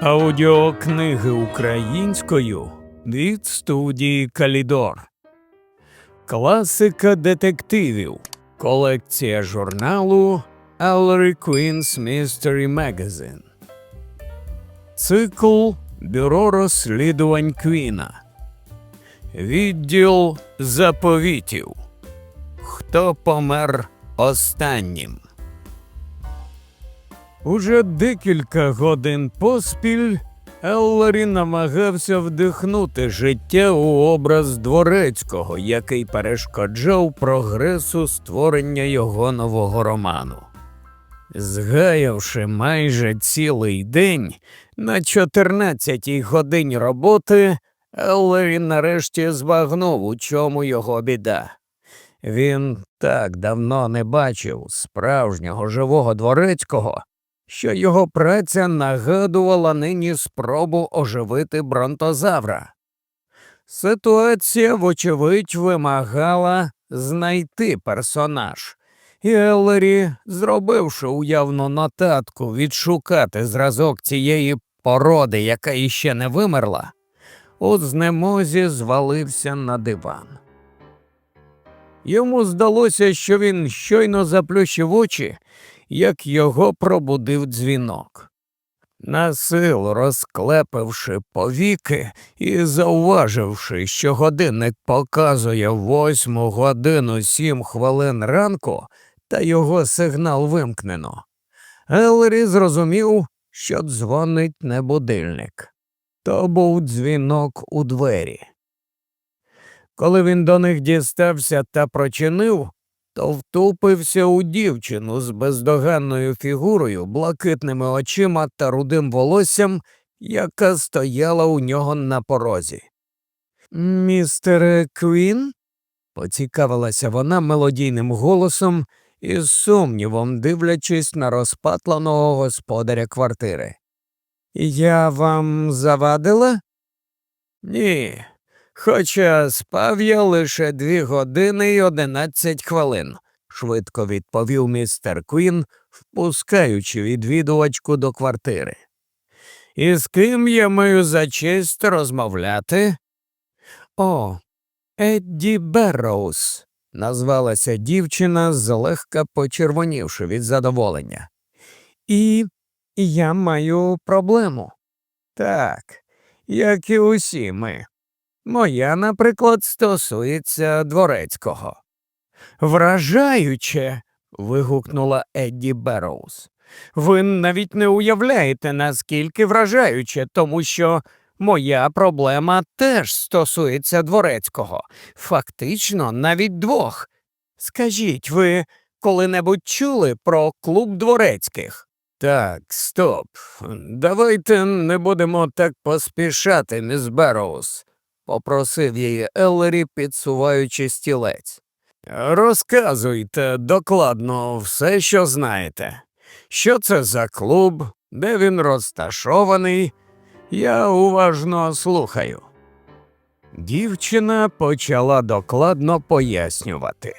Аудіокниги українською від студії Калідор. Класика детективів. Колекція журналу Ellery Queen's Mystery Magazine. Цикл Бюро розслідувань Квіна. Відділ заповітів. Хто помер останнім? Уже декілька годин поспіль Еллері намагався вдихнути життя у образ дворецького, який перешкоджав прогресу створення його нового роману. Згаявши майже цілий день, на 14-й годині роботи Еллері нарешті збагнув, у чому його біда. Він так давно не бачив справжнього живого дворецького, що його праця нагадувала нині спробу оживити бронтозавра. Ситуація, вочевидь, вимагала знайти персонаж, і Еллері, зробивши уявну нотатку відшукати зразок цієї породи, яка іще не вимерла, у знемозі звалився на диван. Йому здалося, що він щойно заплющив очі, як його пробудив дзвінок. Насилу розклепивши повіки і зауваживши, що годинник показує восьму годину сім хвилин ранку, та його сигнал вимкнено, Елері зрозумів, що дзвонить не будильник. То був дзвінок у двері. Коли він до них дістався та прочинив, то втупився у дівчину з бездоганною фігурою, блакитними очима та рудим волоссям, яка стояла у нього на порозі. Містере Квін? поцікавилася вона мелодійним голосом і з сумнівом дивлячись на розпатланого господаря квартири. Я вам завадила? Ні, Хоча спав я лише дві години й одинадцять хвилин, швидко відповів містер Квін, впускаючи відвідувачку до квартири. І з ким я маю за честь розмовляти? О, Едді Берроуз, назвалася дівчина, злегка почервонівши від задоволення. І я маю проблему. Так, як і усі ми. Моя, наприклад, стосується дворецького. Вражаюче. вигукнула Едді Берроуз. Ви навіть не уявляєте, наскільки вражаюче, тому що моя проблема теж стосується дворецького, фактично навіть двох. Скажіть, ви коли-небудь чули про клуб дворецьких? Так, стоп. Давайте не будемо так поспішати, міс Берроуз попросив її Еллері, підсуваючи стілець. Розказуйте докладно все, що знаєте. Що це за клуб, де він розташований? Я уважно слухаю. Дівчина почала докладно пояснювати.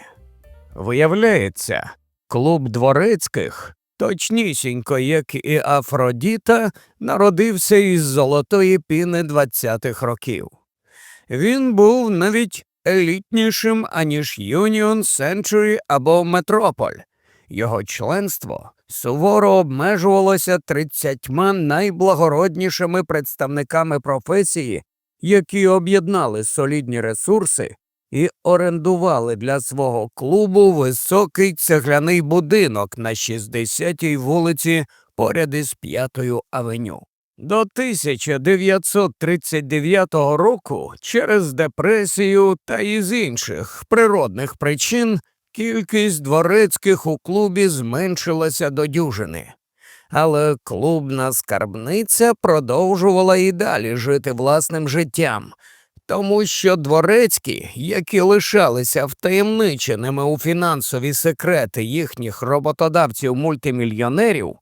Виявляється, клуб дворецьких, точнісінько, як і Афродіта, народився із золотої піни 20-х років. Він був навіть елітнішим, аніж Union Century або Метрополь. Його членство суворо обмежувалося тридцятьма найблагороднішими представниками професії, які об'єднали солідні ресурси і орендували для свого клубу високий цегляний будинок на 60-й вулиці поряд із П'ятою авеню. До 1939 року через депресію та із інших природних причин кількість дворецьких у клубі зменшилася до дюжини. Але клубна скарбниця продовжувала і далі жити власним життям, тому що дворецькі, які лишалися втаємниченими у фінансові секрети їхніх роботодавців мультимільйонерів,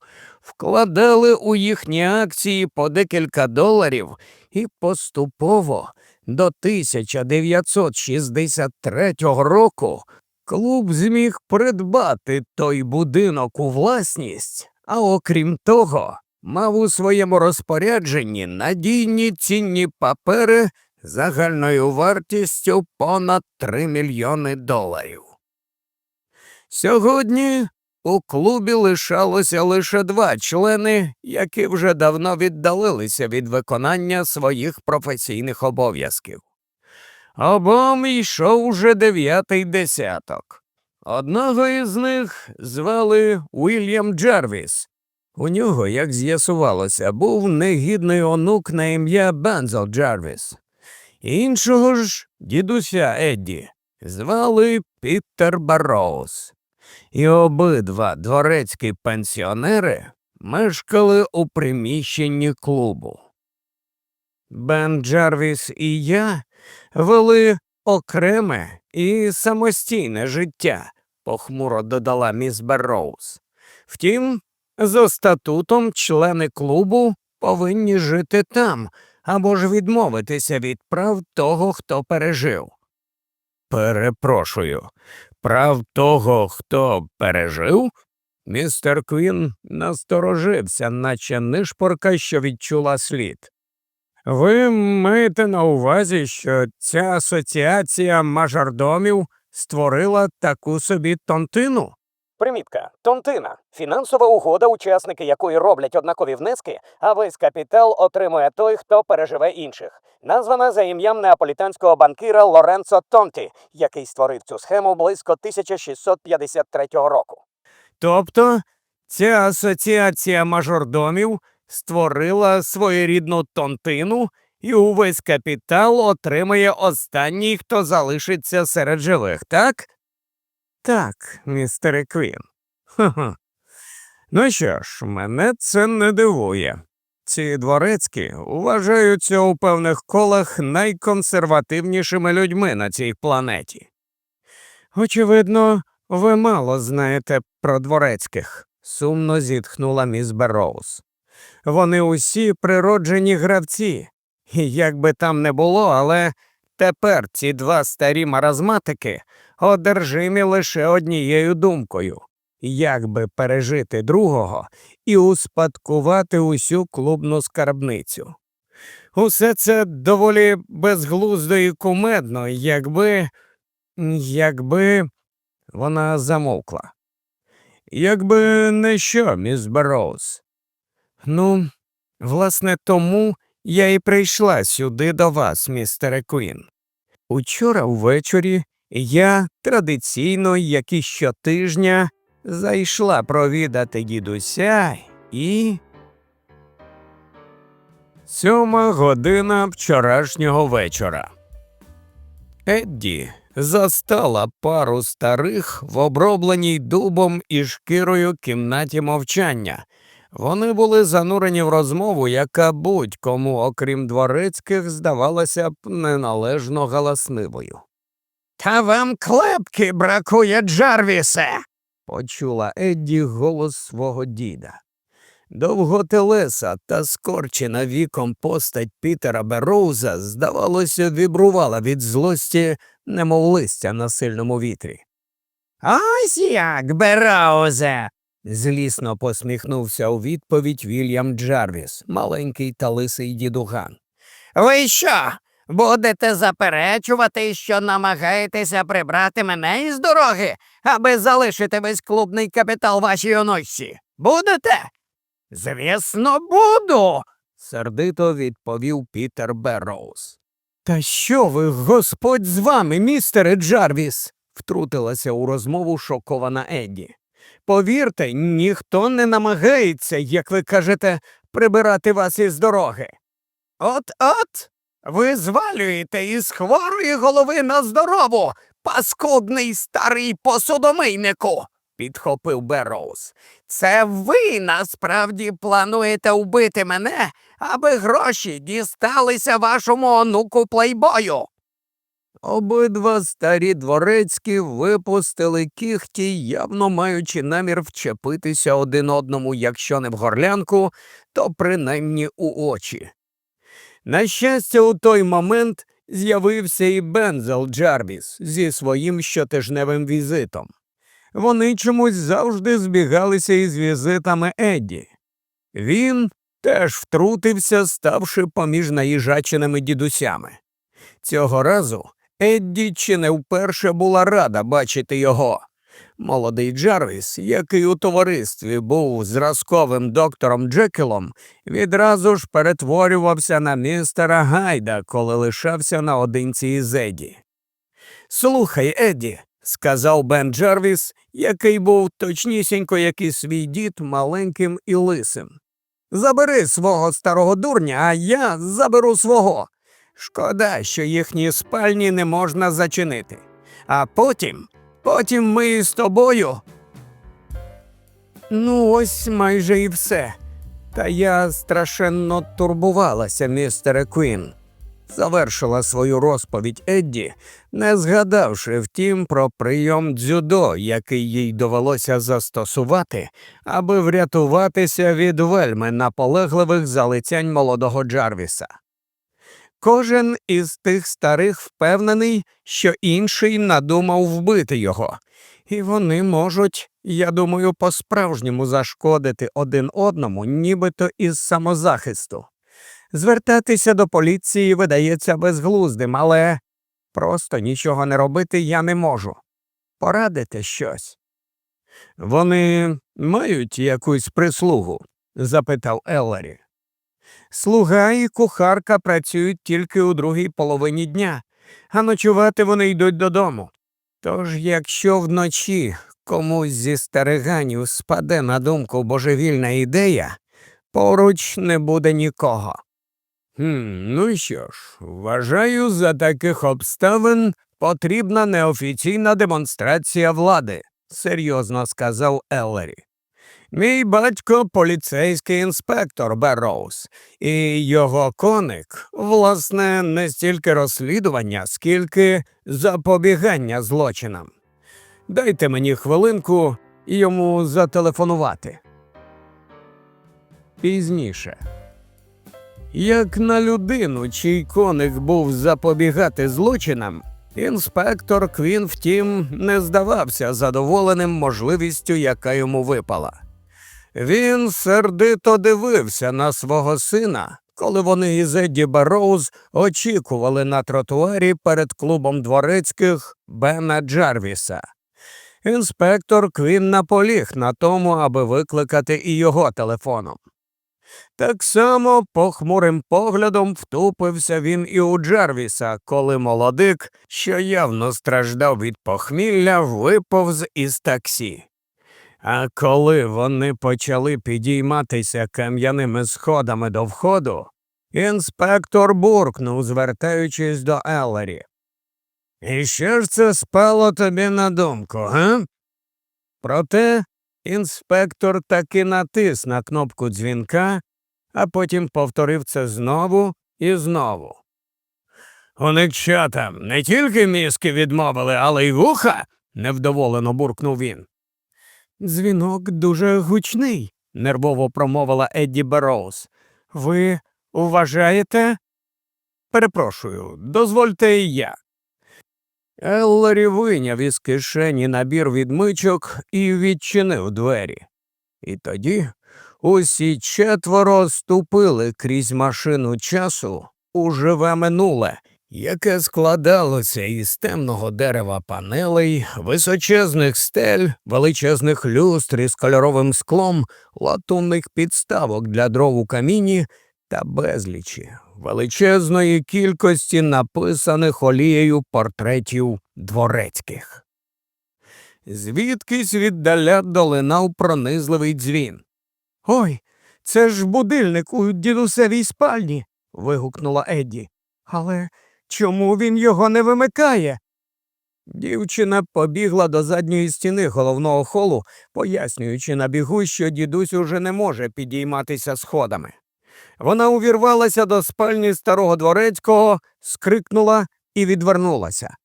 вкладали у їхні акції по декілька доларів і поступово до 1963 року клуб зміг придбати той будинок у власність, а окрім того, мав у своєму розпорядженні надійні цінні папери загальною вартістю понад 3 мільйони доларів. Сьогодні у клубі лишалося лише два члени, які вже давно віддалилися від виконання своїх професійних обов'язків. Обом йшов уже дев'ятий десяток. Одного із них звали Уільям Джервіс. У нього, як з'ясувалося, був негідний онук на ім'я Бензел Джервіс. Іншого ж дідуся Едді звали Пітер Барроуз. І обидва дворецькі пенсіонери мешкали у приміщенні клубу. Бен Джарвіс і я вели окреме і самостійне життя, похмуро додала міс Берроуз. Втім, за статутом члени клубу повинні жити там або ж відмовитися від прав того, хто пережив. Перепрошую, прав того, хто пережив? Містер Квін насторожився, наче нишпорка, що відчула слід. Ви маєте на увазі, що ця асоціація мажордомів створила таку собі тонтину? Примітка. Тонтина. Фінансова угода, учасники якої роблять однакові внески, а весь капітал отримує той, хто переживе інших. Названа за ім'ям неаполітанського банкіра Лоренцо Тонті, який створив цю схему близько 1653 року. Тобто ця асоціація мажордомів створила своєрідну тонтину, і увесь капітал отримає останній, хто залишиться серед живих, так? Так, містере Квін. Ха-ха. Ну що ж, мене це не дивує. Ці дворецькі вважаються у певних колах найконсервативнішими людьми на цій планеті. Очевидно, ви мало знаєте про дворецьких, сумно зітхнула міс Берроуз. Вони усі природжені гравці, і як би там не було, але тепер ці два старі маразматики одержимі лише однією думкою як би пережити другого і успадкувати усю клубну скарбницю. Усе це доволі безглуздо і кумедно, якби. якби. Вона замовкла. Якби не що, міс Берроуз. Ну, власне, тому я і прийшла сюди до вас, містере Куін. Учора ввечері я традиційно, як і щотижня, зайшла провідати дідуся і. Сьома година вчорашнього вечора. Едді застала пару старих в обробленій дубом і шкірою кімнаті мовчання. Вони були занурені в розмову, яка будь-кому, окрім дворецьких, здавалася б неналежно галасливою. Та вам клепки бракує, Джарвісе. почула Едді голос свого діда. Довготелеса та скорчена віком постать Пітера Бероуза, здавалося, вібрувала від злості, немов листя на сильному вітрі. Ось як, Бероузе. злісно посміхнувся у відповідь Вільям Джарвіс, маленький та лисий дідуган. Ви що? Будете заперечувати, що намагаєтеся прибрати мене із дороги, аби залишити весь клубний капітал вашій оночці? Будете? Звісно, буду, сердито відповів Пітер Берроуз. Та що ви, господь з вами, містере Джарвіс? втрутилася у розмову шокована Едді. Повірте, ніхто не намагається, як ви кажете, прибирати вас із дороги. От от. Ви звалюєте із хворої голови на здорову, паскудний старий посудомийнику, підхопив Берроуз. Це ви насправді плануєте вбити мене, аби гроші дісталися вашому онуку плейбою. Обидва старі дворецькі випустили кіхті, явно маючи намір вчепитися один одному, якщо не в горлянку, то принаймні у очі. На щастя, у той момент з'явився і Бензел Джарвіс зі своїм щотижневим візитом. Вони чомусь завжди збігалися із візитами Едді. Він теж втрутився, ставши поміж наїжаченими дідусями. Цього разу Едді чи не вперше була рада бачити його. Молодий Джарвіс, який у товаристві був зразковим доктором Джекілом, відразу ж перетворювався на містера Гайда, коли лишався наодинці із Едді. Слухай, Едді, сказав Бен Джарвіс, який був точнісінько, як і свій дід, маленьким і лисим. Забери свого старого дурня, а я заберу свого. Шкода, що їхні спальні не можна зачинити. А потім, потім ми з тобою. Ну, ось майже і все. Та я страшенно турбувалася, містере Квін. Завершила свою розповідь Едді, не згадавши втім про прийом дзюдо, який їй довелося застосувати, аби врятуватися від вельми наполегливих залицянь молодого Джарвіса. Кожен із тих старих впевнений, що інший надумав вбити його, і вони можуть, я думаю, по-справжньому зашкодити один одному, нібито із самозахисту. Звертатися до поліції видається безглуздим, але просто нічого не робити я не можу. Порадите щось. Вони мають якусь прислугу? запитав Еллері. Слуга і кухарка працюють тільки у другій половині дня, а ночувати вони йдуть додому. Тож, якщо вночі комусь зі стариганів спаде на думку божевільна ідея, поруч не буде нікого. Хм, ну що ж, вважаю, за таких обставин потрібна неофіційна демонстрація влади, серйозно сказав Еллері. Мій батько поліцейський інспектор Берроуз, і його коник, власне, не стільки розслідування, скільки запобігання злочинам. Дайте мені хвилинку йому зателефонувати. Пізніше. Як на людину, чий коник був запобігати злочинам, інспектор Квін, втім, не здавався задоволеним можливістю, яка йому випала. Він сердито дивився на свого сина, коли вони із Едді Барроуз очікували на тротуарі перед клубом дворецьких Бена Джарвіса. Інспектор Квін наполіг на тому, аби викликати і його телефоном. Так само похмурим поглядом втупився він і у Джарвіса, коли молодик, що явно страждав від похмілля, виповз із таксі. А коли вони почали підійматися кам'яними сходами до входу, інспектор буркнув, звертаючись до Еллері. І що ж це спало тобі на думку, га? Проте інспектор таки натис на кнопку дзвінка, а потім повторив це знову і знову. У не тільки мізки відмовили, але й вуха? невдоволено буркнув він. Дзвінок дуже гучний, нервово промовила Едді Берроуз. Ви вважаєте? Перепрошую, дозвольте і я. Еллері вийняв із кишені набір відмичок і відчинив двері. І тоді усі четверо ступили крізь машину часу у живе минуле, яке складалося із темного дерева панелей, височезних стель, величезних люстр із кольоровим склом, латунних підставок для дров у каміні та безлічі величезної кількості написаних олією портретів дворецьких. Звідкись віддаля долинав пронизливий дзвін. Ой, це ж будильник у дідусевій спальні. вигукнула Едді. Але чому він його не вимикає? Дівчина побігла до задньої стіни головного холу, пояснюючи на бігу, що дідусь уже не може підійматися сходами. Вона увірвалася до спальні старого дворецького, скрикнула і відвернулася.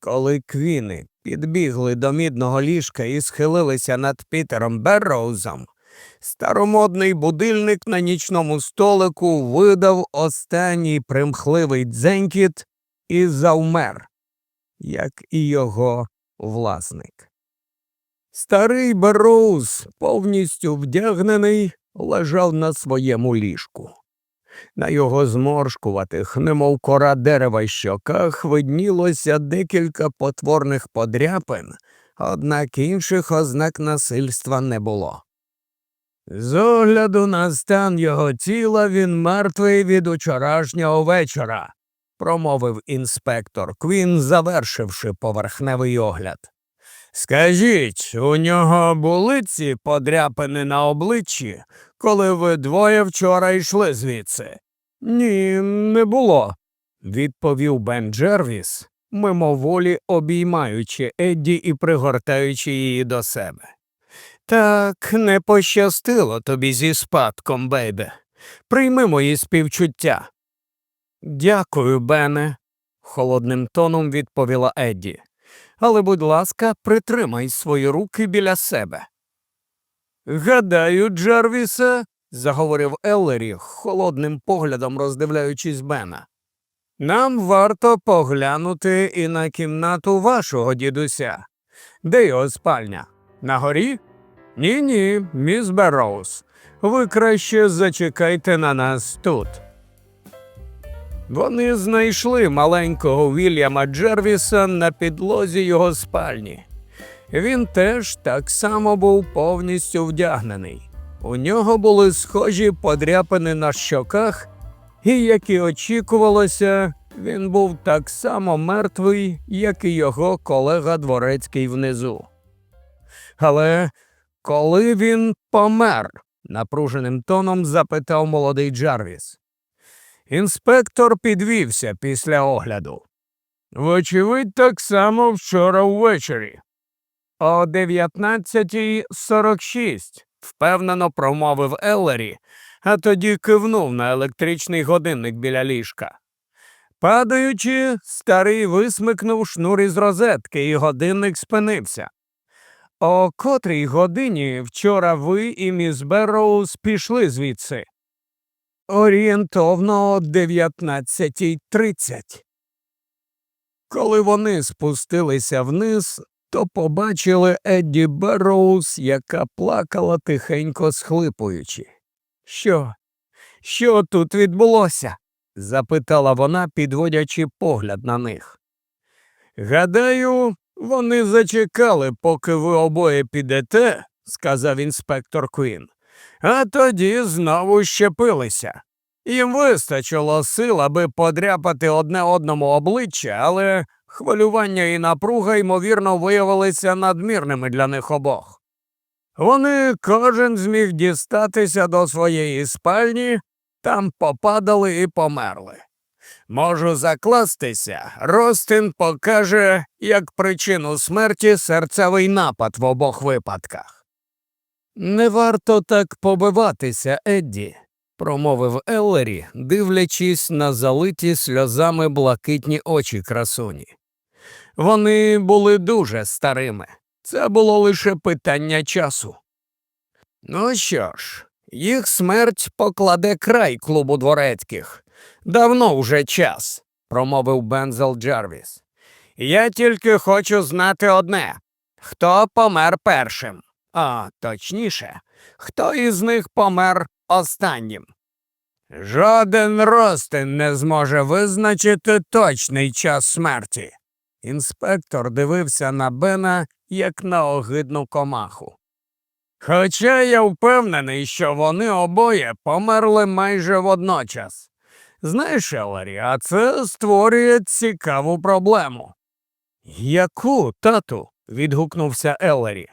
Коли квіни підбігли до мідного ліжка і схилилися над Пітером Берроузом, старомодний будильник на нічному столику видав останній примхливий дзенькіт і завмер, як і його власник. Старий Берроуз, повністю вдягнений, лежав на своєму ліжку. На його зморшкуватих, немов кора дерева щоках, виднілося декілька потворних подряпин, однак інших ознак насильства не було. З огляду на стан його тіла він мертвий від учорашнього вечора, промовив інспектор Квін, завершивши поверхневий огляд. Скажіть, у нього були ці подряпини на обличчі, коли ви двоє вчора йшли звідси? Ні, не було, відповів Бен Джервіс, мимоволі обіймаючи Едді і пригортаючи її до себе. Так не пощастило тобі зі спадком, бейбе. Прийми мої співчуття. Дякую, Бене, холодним тоном відповіла Едді. Але, будь ласка, притримай свої руки біля себе. Гадаю, Джарвісе, заговорив Еллері, холодним поглядом роздивляючись Бена. Нам варто поглянути і на кімнату вашого дідуся. Де його спальня? На горі? Ні, ні, міс Берроуз. Ви краще зачекайте на нас тут. Вони знайшли маленького Вільяма Джервіса на підлозі його спальні. Він теж так само був повністю вдягнений. У нього були схожі подряпини на щоках, і, як і очікувалося, він був так само мертвий, як і його колега дворецький внизу. Але коли він помер? напруженим тоном запитав молодий Джарвіс. Інспектор підвівся після огляду. Вочевидь, так само вчора ввечері. О 19.46, впевнено промовив Еллері, а тоді кивнув на електричний годинник біля ліжка. Падаючи, старий висмикнув шнур із розетки, і годинник спинився. О котрій годині вчора ви і міс Берроуз пішли звідси? Орієнтовно о 19.30. Коли вони спустилися вниз, то побачили Едді Берроуз, яка плакала тихенько схлипуючи. Що? Що тут відбулося? запитала вона, підводячи погляд на них. Гадаю, вони зачекали, поки ви обоє підете, сказав інспектор Квін, а тоді знову щепилися. Їм вистачило сил, аби подряпати одне одному обличчя, але хвилювання і напруга, ймовірно, виявилися надмірними для них обох. Вони кожен зміг дістатися до своєї спальні, там попадали і померли. Можу закластися, Ростин покаже як причину смерті серцевий напад в обох випадках. Не варто так побиватися, Едді, промовив Еллері, дивлячись на залиті сльозами блакитні очі красуні. Вони були дуже старими. Це було лише питання часу. Ну що ж, їх смерть покладе край клубу дворецьких. Давно вже час, промовив Бензел Джарвіс. Я тільки хочу знати одне хто помер першим, а точніше, хто із них помер останнім. Жоден ростин не зможе визначити точний час смерті. Інспектор дивився на Бена як на огидну комаху. Хоча я впевнений, що вони обоє померли майже водночас. Знаєш, Еларі, а це створює цікаву проблему. Яку, тату? відгукнувся Еларі.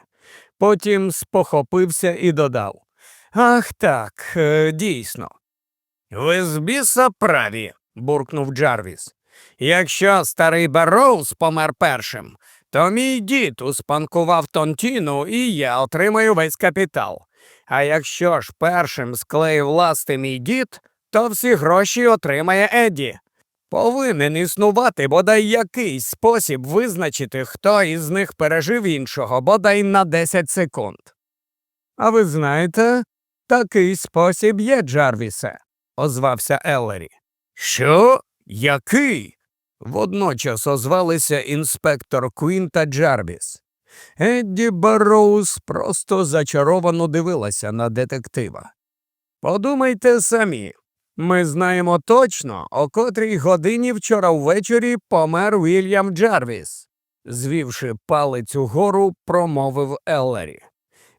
Потім спохопився і додав. Ах так, е, дійсно. Ви з біса праві, буркнув Джарвіс. Якщо старий Берроуз помер першим, то мій дід успанкував Тонтіну і я отримаю весь капітал. А якщо ж першим склеїв ласти мій дід, то всі гроші отримає Едді. Повинен існувати бодай якийсь спосіб визначити, хто із них пережив іншого, бодай на 10 секунд. А ви знаєте, такий спосіб є, Джарвісе, озвався Еллері. Що? Який? Водночас озвалися інспектор Квін та Джарвіс. Едді Барроуз просто зачаровано дивилася на детектива. Подумайте самі. Ми знаємо точно, о котрій годині вчора ввечері помер Вільям Джарвіс. Звівши палець угору, промовив Еллері.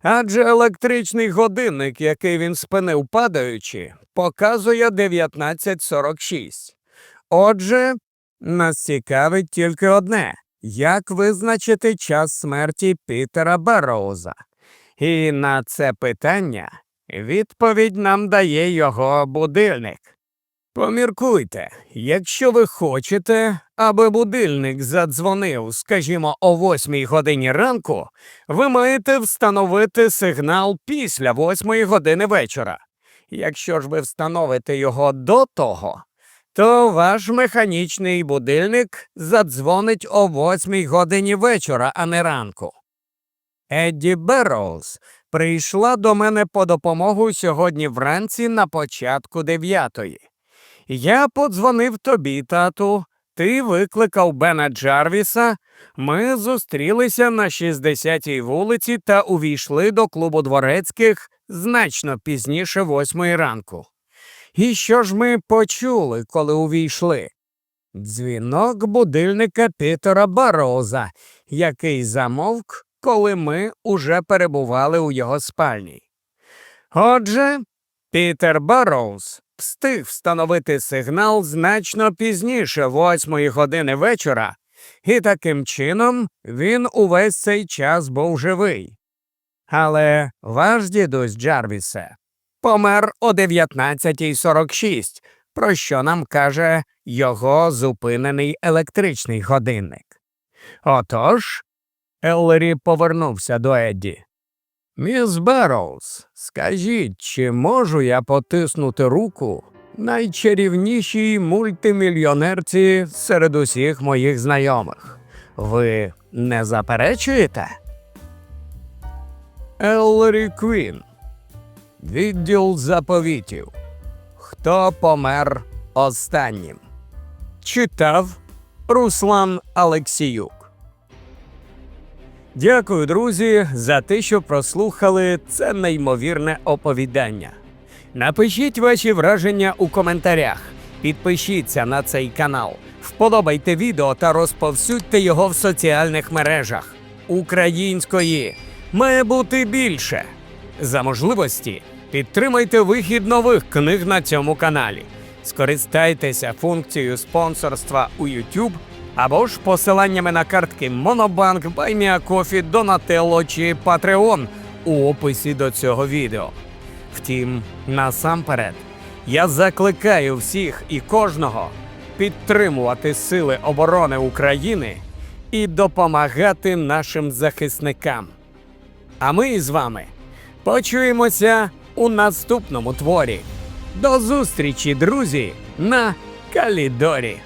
Адже електричний годинник, який він спинив падаючи, показує 1946. Отже, нас цікавить тільки одне як визначити час смерті Пітера Берроуза? І на це питання відповідь нам дає його будильник. Поміркуйте, якщо ви хочете, аби будильник задзвонив, скажімо, о восьмій годині ранку, ви маєте встановити сигнал після восьмої години вечора. Якщо ж ви встановите його до того, то ваш механічний будильник задзвонить о восьмій годині вечора, а не ранку. Едді Берроуз прийшла до мене по допомогу сьогодні вранці на початку дев'ятої. Я подзвонив тобі, тату. Ти викликав Бена Джарвіса. Ми зустрілися на 60-й вулиці та увійшли до клубу дворецьких значно пізніше восьмої ранку. І що ж ми почули, коли увійшли? Дзвінок будильника Пітера Бароза, який замовк, коли ми уже перебували у його спальні. Отже, Пітер Барроуз встиг встановити сигнал значно пізніше восьмої години вечора, і таким чином він увесь цей час був живий. Але ваш дідусь Джарвісе помер о 19.46, про що нам каже його зупинений електричний годинник. Отож, Еллері повернувся до Едді. Міс Берроуз, скажіть, чи можу я потиснути руку найчарівнішій мультимільйонерці серед усіх моїх знайомих? Ви не заперечуєте? Еллері Квін. Відділ заповітів. Хто помер останнім? Читав Руслан Алексіюк. Дякую, друзі, за те, що прослухали це неймовірне оповідання. Напишіть ваші враження у коментарях, підпишіться на цей канал, вподобайте відео та розповсюдьте його в соціальних мережах. Української має бути більше. За можливості підтримайте вихід нових книг на цьому каналі. Скористайтеся функцією спонсорства у YouTube або ж посиланнями на картки Monobank, BuyMeACoffee, Donatello чи Patreon у описі до цього відео. Втім, насамперед, я закликаю всіх і кожного підтримувати Сили оборони України і допомагати нашим захисникам. А ми з вами почуємося у наступному творі. До зустрічі, друзі, на Калідорі.